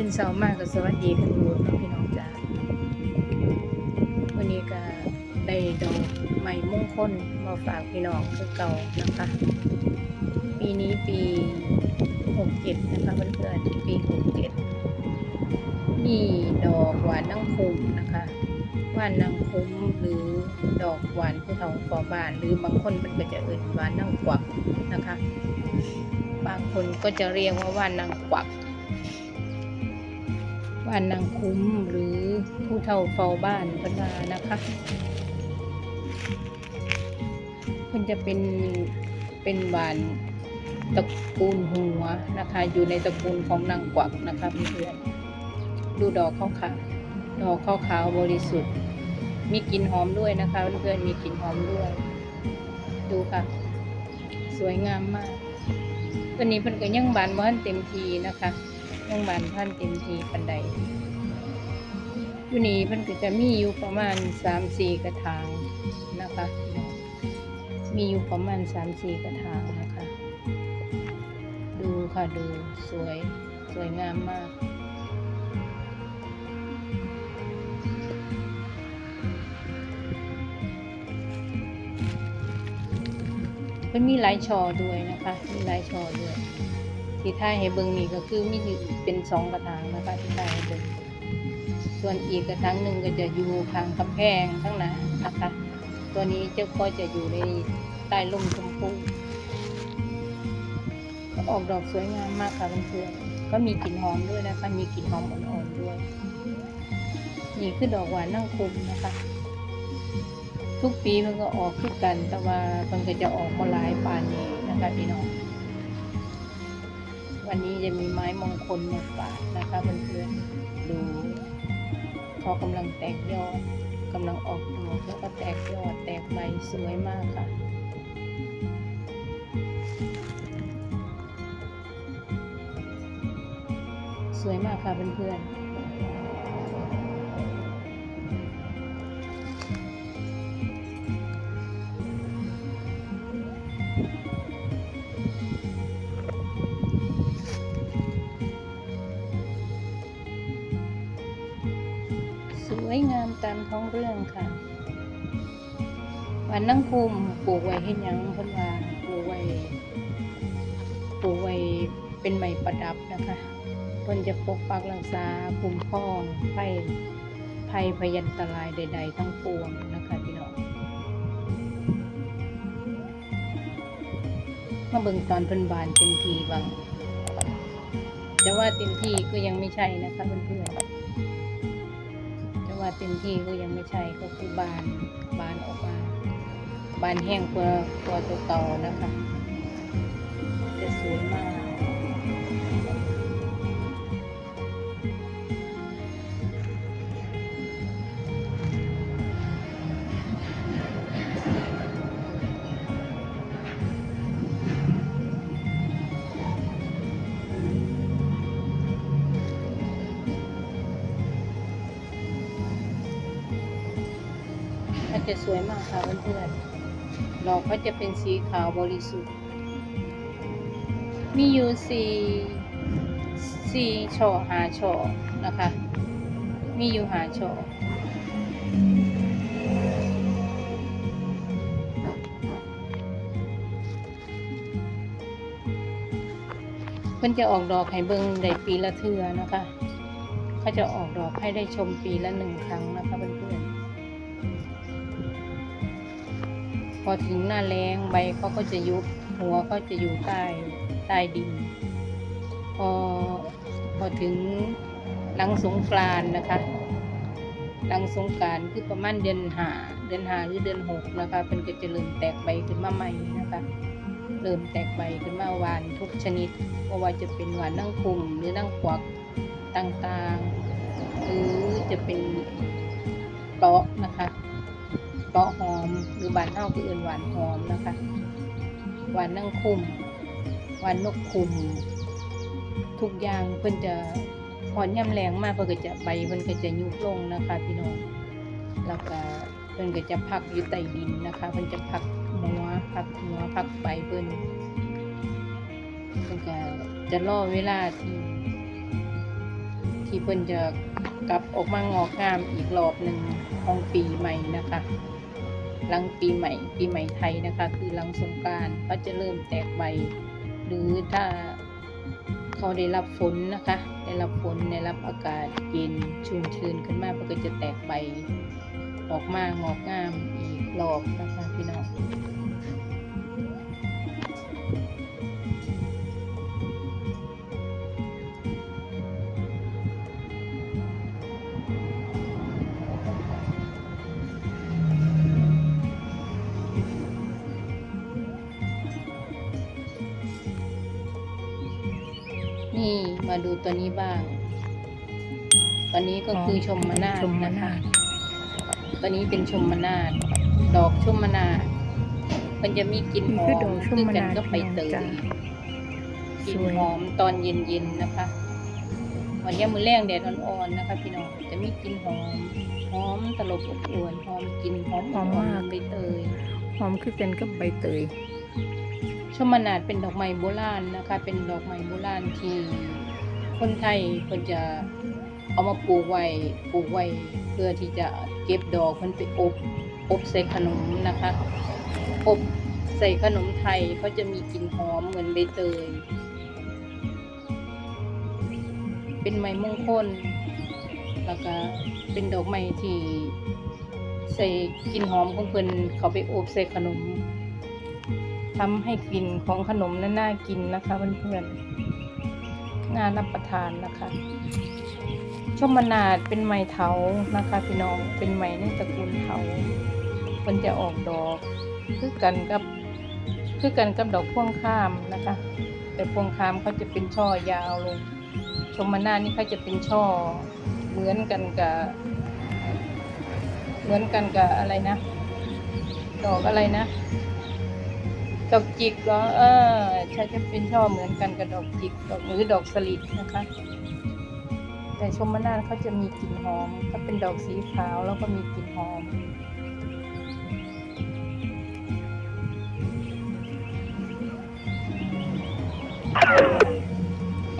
ตื่นเช้ามากก็สวัสดีกันดูน้องพี่น้องจ้าวันนี้ก็ได้ดอกใหม่มงคลมาฝากพี่น้องคือเก่านะคะ ปีนี้ปีหกเจ็ดนะคะเพื่อนๆปีหกเจ็ดมีดอกหวานนั่งคุ้มนะคะหวานนางคุ้มหรือดอกหวานผู้เฒ่าฟอบานหรือบางคนมันก็จะเอ่ยหวานนางกวักนะคะ บางคนก็จะเรียกว่าว่านนางกวัก ว่านนางคุ้มหรือผู้เฒ่าเฝ้าบ้านพนานะคะมันจะเป็นเป็นหวานตระกูลหัวนะคะ อยู่ในตระกูลของนางกวักนะคะเพื่อนดูดอกเขาค่ะดอกขาวๆบริสุทธิ์ มีกลิ่นหอมด้วยนะคะเพื่อนมีกลิ่นหอมด้วย ดูค่ะ สวยงามมากตัวนี้เพิ่นก็ยังบานบ้านเต็มทีนะคะ ยังบานพันเต็มทีปันใดอยู่นี่เพิ่นก็จะมีอยู่ประมาณสามสี่กระถางนะคะ มีอยู่ประมาณสามสี่กระถางนะคะ ดูค่ะดูสวยสวยงามมากมันมีหลายชอด้วยนะคะ มีหลายชอด้วย ที่ท้ายให้เบิ่งนี่ก็คือมีเป็นสองกระถางนะคะที่ท้ายให้เบิ่งส่วนอีกกระถางหนึ่งก็จะอยู่ทางกำแพงข้างหน้านะคะตัวนี้เจ้าก็จะอยู่ในใต้ร่มชมพูก็ออกดอกสวยงามมากค่ะเพื่อนๆก็มีกลิ่นหอมด้วยนะคะมีกลิ่นหอมอ่อนๆด้วย นี่คือดอกหวานนั่งคุมนะคะทุกปีมันก็ออกคือกัน แต่ว่ามันก็จะออกมาหลายปานนี้นะคะพี่น้อง วันนี้จะมีไม้มงคลมาฝากนะคะเพื่อนๆดูเขากำลังแตกยอดกำลังออกดอกแล้วก็แตกยอดแตกใบสวยมากค่ะสวยมากค่ะเพื่อนๆ เรื่องค่ะ วันนั่งคุมปลูกไว้ให้ยังเพิ่นว่าปลูกไว้ปลูกไว้เป็นไม้ประดับนะคะเพิ่นจะปกปักรักษาคุ้มครองภัยภัยพยันตรายใด ๆ ทั้งปวงนะคะพี่น้องมาเบิ่งตอนเพิ่นบานเต็มทีบางจะว่าเต็มที่ก็ยังไม่ใช่นะคะเพื่อนๆ ว่าเต็มที่ก็ยังไม่ใช่ก็คือบานบานออกมา บานแห้งกว่าตัวตัวเก่านะคะจะสวยมาก จะสวยมากค่ะเพื่อนๆดอกก็จะเป็นสีขาวบริสุทธิ์ มีอยู่สี่สี่ช่อหาช่อนะคะ มีอยู่หาช่อเพิ่อนจะออกดอกให้เบิ่งได้ปีละเทื่อนะคะ เขาจะออกดอกให้ได้ชมปีละหนึ่งครั้งนะคะเพื่อน อถึงหน้าแรงใบเขาก็จะยุบหัวก็จะอยู่ใต้ใต้ดิน พอพอถึงหลังสงกรานนะคะหลังสงกรารคือประมาณเดือนหาเดือนหาหรือเดือนหกนะคะเป็นก็จะเริ่มแตกใบขึ้นมาใหม่นะคะเริ่มแตกใบขึ้นมาวานทุกชนิดไม่ว่าจะเป็นหวานนั่งคุมหรือนั่งกวักต่างๆ หรือจะเป็นเปาะนะคะ ปาะหอมหรือบานเท่าคืออื่นหวานหอมนะคะหวานนั่งคุมหวานนกคุม ทุกอย่างเพิ่นจะหอนย่ำแรงมากเพิ่นก็จะใบเพิ่นก็จะยุบลงนะคะ พี่น้องแล้วก็พิ่นก็จะพักอยู่ใต้ดินนะคะเพิ่นจะพักหัวพักหัวพักไปเพิ่นเพิ่นก็จะรอเวลาที่ที่เพิ่นจะ กลับออกมางอกงามอีกรอบหนึ่งของปีใหม่นะคะหลังปีใหม่ ปีใหม่ไทยนะคะ คือหลังสงการเขาจะเริ่มแตกใบ หรือถ้าเขาได้รับฝนนะคะ ได้รับฝนได้รับอากาศเย็นชุ่มชื้นขึ้นมามันก็จะแตกใบ ออกมางอกงามอีกรอบนะคะพี่น้อง ดูตัวนี้บ้าง ตัวนี้ก็คือชมมนาชฏมนะคะนาฏตัวนี้เป็นชมมนาฏดอกชมมนาฏมันจะมีกลิ่นหอนี่คือมดอกชมคือมกันนาฏก็ไปเตยจ้ะกลิ่นสวยหอมตอนเย็นๆนะคะวันนี้มือแรงแดดอ่อนๆนะคะ พี่น้องจะมีกลิ่นหอมหอมตลบอบอวนหอมกลิ่นหอมหอมมากใบเตยหอมคือกันกับใบเตยชมนาฏเป็นดอกไม้โบราณนะคะ เป็นดอกไม้โบราณที่ คนไทยเพิ่นจะเอามาปลูกไว้ปลูกไว้เพื่อที่จะเก็บดอกมันไปอบอบใส่ขนมนะคะอบใส่ขนมไทยเขาจะมีกลิ่นหอมเหมือนใบเตย เป็นไม้มงคล แล้วก็เป็นดอกไม้ที่ใส่กลิ่นหอมของเพิ่นเขาไปอบใส่ขนมทำให้กลิ่นของขนมนั้นน่ากินนะคะเพื่อนๆ น่ารับประทานนะคะชมนาดเป็นไม้เถานะคะ พี่น้องเป็นไม้ในตระกูลเถามันจะออกดอกคือกันกับคือกันกับดอกพ่วงข้ามนะคะ แต่พวงข้ามเขาจะเป็นช่อยาวลง ชมนาดนี่เขาจะเป็นช่อเหมือนกันกับเหมือนกันกับอะไรนะ ดอกอะไรนะ ดอกจิกเหรอเออใช่จะเป็นช่อเหมือนกันกับดอกจิกดอกหรือดอกสลิดนะคะ แต่ชมนาเขาจะมีกลิ่นหอมถ้าเป็นดอกสีขาวแล้วก็มีกลิ่นหอม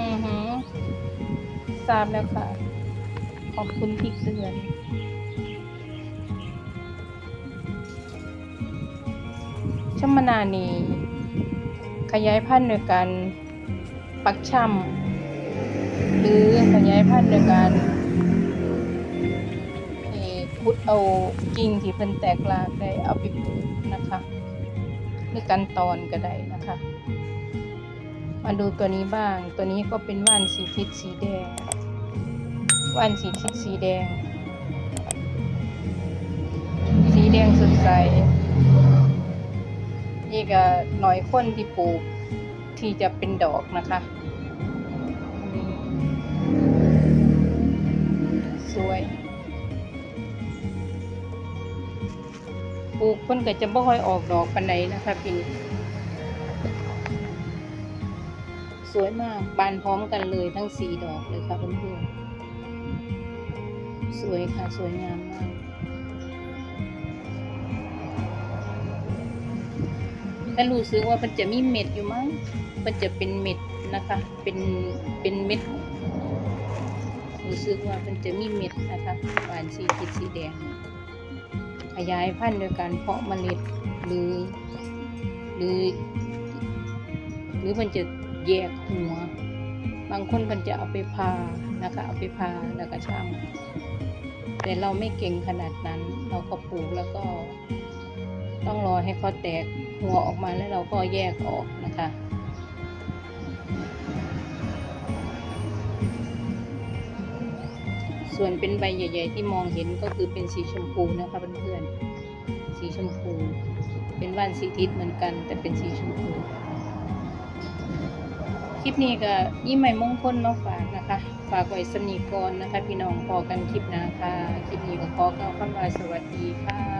อือหือทราบแล้วค่ะ ขอบคุณที่เตือน ชมนานี ขยายพันธุ์โดยการปักช่ำหรือขยายพันธุ์โดยการพุดเอากิ่งที่เพิ่นแตกรากได้เอาไปปลูกนะคะหรือการตอนก็ได้นะคะ มาดูตัวนี้บ้าง ตัวนี้ก็เป็นว่านสีทิศสีแดง ว่านสีทิศสีแดง สีแดงสดใส นี่ก็หน่อยคนที่ปลูกที่จะเป็นดอกนะคะ สวยปลูกคนก็จะบ่ค่อยออกดอกปานใดนะคะปีนี้สวยมากบานพร้อมกันเลยทั้งสีดอกเลยค่ะเพื่อนๆสวยค่ะ สวยงามมาก แต่รู้สึกว่ามันจะมีเม็ดอยู่มั้งมันจะเป็นเม็ดนะคะ เป็นเป็นเม็ดรู้สึกว่ามันจะมีเม็ดนะคะหวานสีทิศสีแดง ขยายพันธุ์โดยการเพาะเมล็ดหรือ หรือ หรือมันจะแยกหัว บางคนมันจะเอาไปพานะคะ เอาไปพาแล้วก็ช่าง แต่เราไม่เก่งขนาดนั้น เราก็ปลูกแล้วก็ ต้องรอให้เขาแตกหัวออกมาแล้วเราก็แยกออกนะคะส่วนเป็นใบใหญ่ ๆ ที่มองเห็นก็คือเป็นสีชมพูนะคะเพื่อนๆ สีชมพู เป็นว่านสีทิศเหมือนกัน แต่เป็นสีชมพู คลิปนี้ก็ยี่ใหม่มงคลมาฝากนะคะ ฝากไว้สนีก่อนนะคะ พี่น้องพอกันคลิปน้าค่ะคลิปนี้ก็ขอกล่าวคำว่าสวัสดีค่ะ